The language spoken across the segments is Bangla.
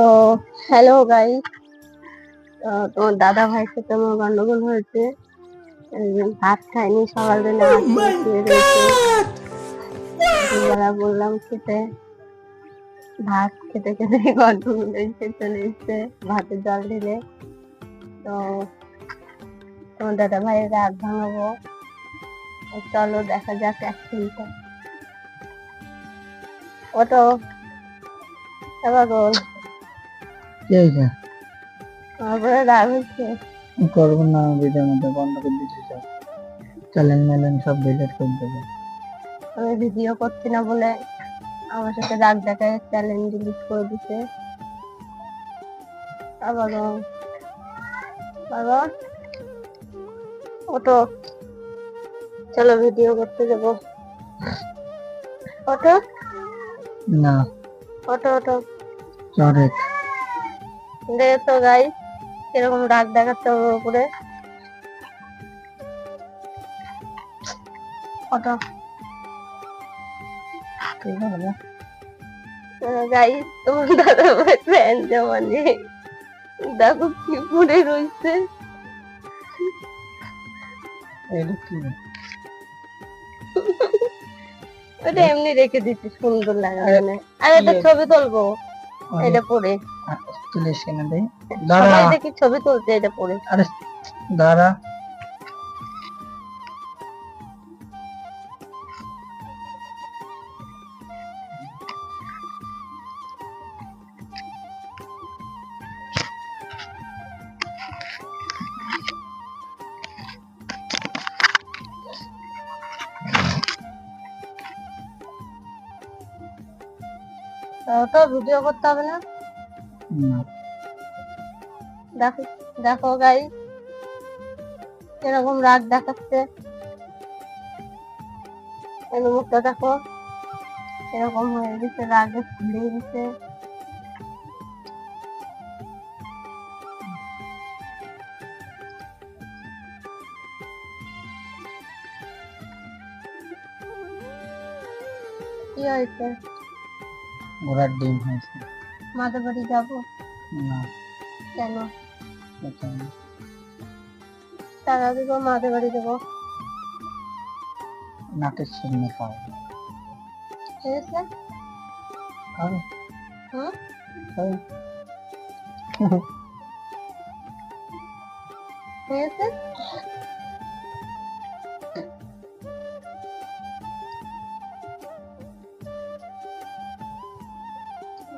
তো হ্যালো গাই তোমার দাদা ভাইয়ের সাথে আমার গন্ডগোল হয়েছে। ভাত খাইনি সকাল দিনে দুবেলা বললাম খেতে। ভাত খেতে খেতে গন্ডগোল হয়েছে চলে এসছে ভাতে জল ঢেলে। তো তোমার দাদা ভাইয়ের রাত ভাঙাবো। চলো দেখা যাক অ্যাকশনটা ওটো এবার বল। কি হয়েছে তারপরে রাগ হচ্ছে। করব না ভিডিওর মধ্যে বন্ধ করে সব। ডিলিট করে দেবো। আমি ভিডিও করছি না বলে আমার সাথে রাগ দেখায় চ্যালেঞ্জ ডিলিট করে দিছে। আবার বাবা ওটো চলো ভিডিও করতে যাব। ওটো না। ওটো ওটো চরে দে তো গাই। কীরকম রাগ দেখাচ্ছে ওর উপরে। ওটো গাই তোমার দাদা ভাই ফ্যান জমানে দেখো কি পড়ে রয়েছে। ওটা এমনি রেখে দিচ্ছি সুন্দর লাগে আরে, মানে আর একটা ছবি তুলবো। এটা পরে তুলে সেখানে দেই দাঁড়া। দেখি ছবি তুলছে এটা পরে আরে দাঁড়া। ওটা ভিডিও করতে হবে না। দেখো দেখো গাই এরকম রাগ দেখাচ্ছে। এর মুখটা দেখো এরকম হয়ে গেছে রাগে ফুলে গেছে। কি হয়েছে? ঘোড়ার ডিম হয়েছে মাদের বাড়ি যাব না কেন এটা না। টাকা দিব মাদের বাড়ি যাব নাটের সামনে খাওয়া ঠিক আছে খাও হুম খাও ঠিক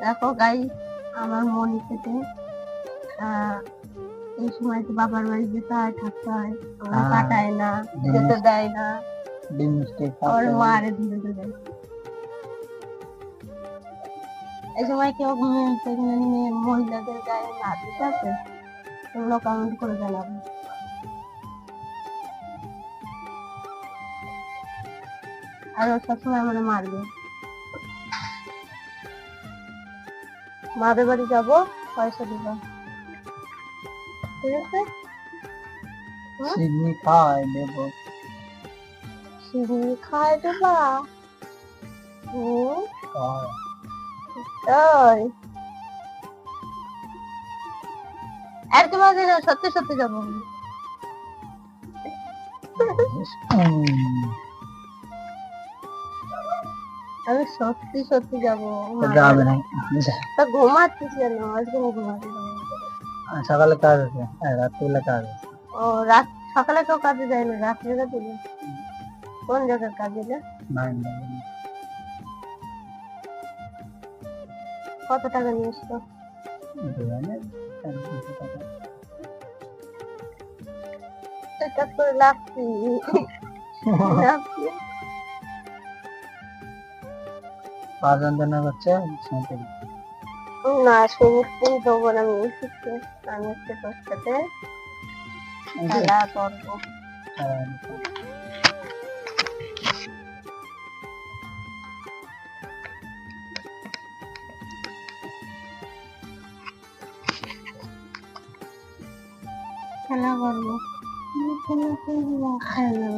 দেখো গাই আমার মন খেতে এই সময় তো বাবার বাড়ি যেতে হয় থাকতে হয় আমার হ্যাঁ। কাটায় না যেতে দেয় না। আমার মারে ধীরে ধীরে এই সময় কেউ প্রেগনেন্ট মেয়ে মহিলাদের গায়ে না দিতে আছে তোমরা কমেন্ট করে জানাবে। আর ও সবসময় আমার মারবে। মাদের বাড়ি যাব পয়সা দিব। ঠিক আছে? সিডনি খাওয়াই দেবো। সিঁড়ি খাওয়াই দেবা? হুম? খাওয়াই তাই। আর কি সত্যি সত্যি যাব আমি। সত্যি সত্যি যাব। যাবে না তা ঘুমাচ্ছিস কেন? আজকে আমি ঘুমাতে সকালে কাজ আছে। হ্যাঁ রাত্রিবেলা কাজ আছে। ও রাত সকালে কেউ কাজে যায় না? রাত্রে কাজে যায় কোন জায়গার কাজে নাই কত টাকা নিয়ে এসছো? করে লাগছি লাগছি। পা যন্ত্রণা করছে শুনতে না সমস্ত দেবো না আমি আমি হচ্ছে তোর সাথে খেলা করব খেলা করব খেলা করব খেলা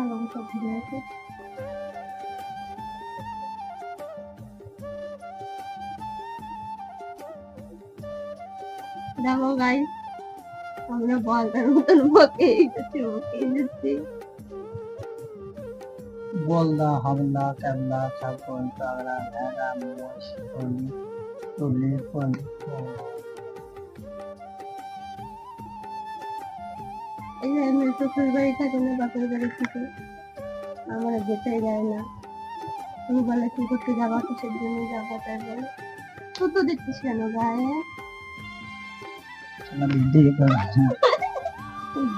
করব বাবু সব ঘুরে আছে দেখো গাই। আমরা বলটার মতন বকে যাচ্ছি বকে যাচ্ছি বলদা হামলা কামলা ছাগল পাগড়া ভেড়া, মোষ হলি তুলি ফল। আমি শ্বশুর বাড়ি থাকি না বাপের বাড়ি থেকে। আমার যেতে যায় না। তুমি বলে কি করতে যাবা কিসের জন্য যাবা তাই বলে তুই তো দেখছিস কেন গায়ে?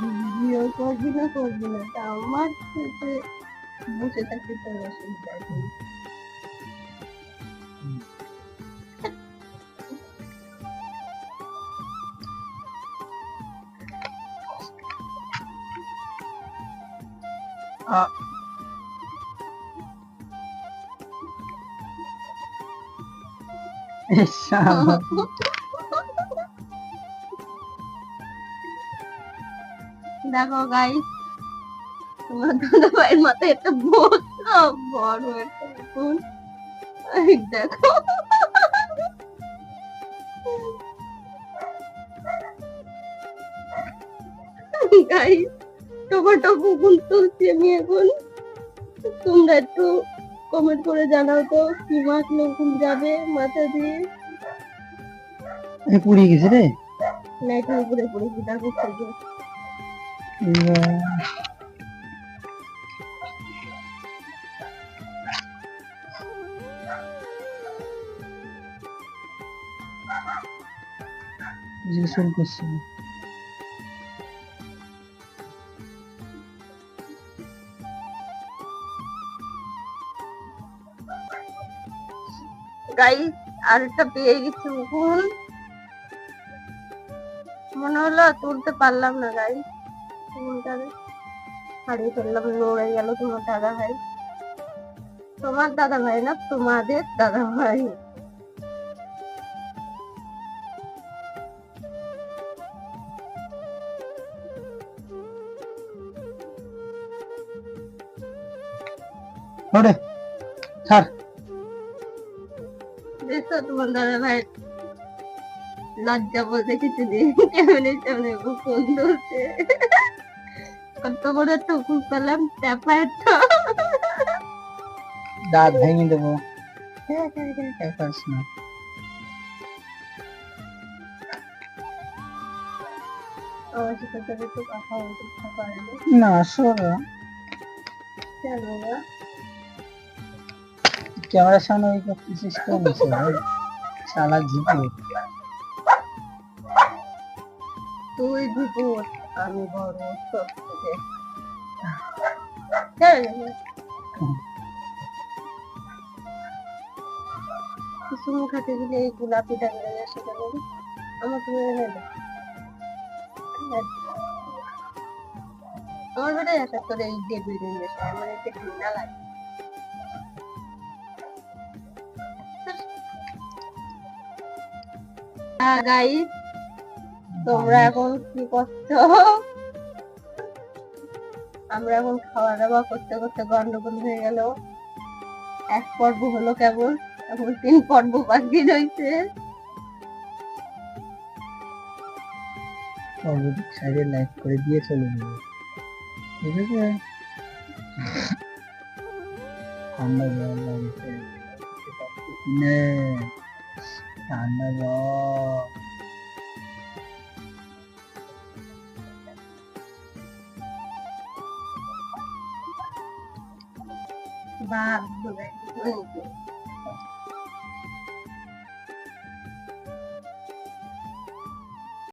ভিডিও করবি না। করবি না আমার সাথে বসে থাকতে তোর অসুবিধা আছে দেখো গাই তোমার দাদা ভাইয়ের মাথায় একটা বড় বড় একটা ফুল এই দেখো গাই টমেটো কুকুর তুলছি আমি এখন তোমরা একটু কমেন্ট করে জানাও তো কি মাছ নকুল যাবে মাথা দিয়ে? পুড়িয়ে গেছে রে। না একটু উপরে পড়েছি তারপর থেকে। গোসল করছে। গাই আরেকটা পেয়ে গেছি উকুন মনে হলো তুলতে পারলাম না গাই উকুনটারে হারিয়ে ফেললাম, লড়ে গেল তোমার দাদা ভাই। তোমার দাদা ভাই না, তোমাদের দাদা ভাই। ছাড়। তোমার দাদা ভাই লজ্জা বলতে কিছু নেই। কেমন কেমন উকুন ধরছে কত বড় একটা উকুন পেলাম চাপা একটা। দাঁত ভেঙে দেবো। না। বলতে ইচ্ছা করে না। সরো না? ক্যামেরার সামনে ওই করতেছিস ভাই শালা জিপে তুই বিপদ, আমি গেলে এই আমার তুমি আমার একটা করে এই গেছে আমার এতে ঘৃণা লাগে। গাইস তোমরা এখন কি করছ? আমরা এখন খাওয়া দাওয়া করতে করতে গন্ডগোল হয়ে গেল। এক পর্ব হলো কেবল এখন তিন পর্ব বাকি রয়েছে অবধিক সাইডে লাইক করে দিয়ে চলে যাবে ঠিক আছে? ঠান্ডা জল লাগছে। নে ঠান্ডা জল বাপ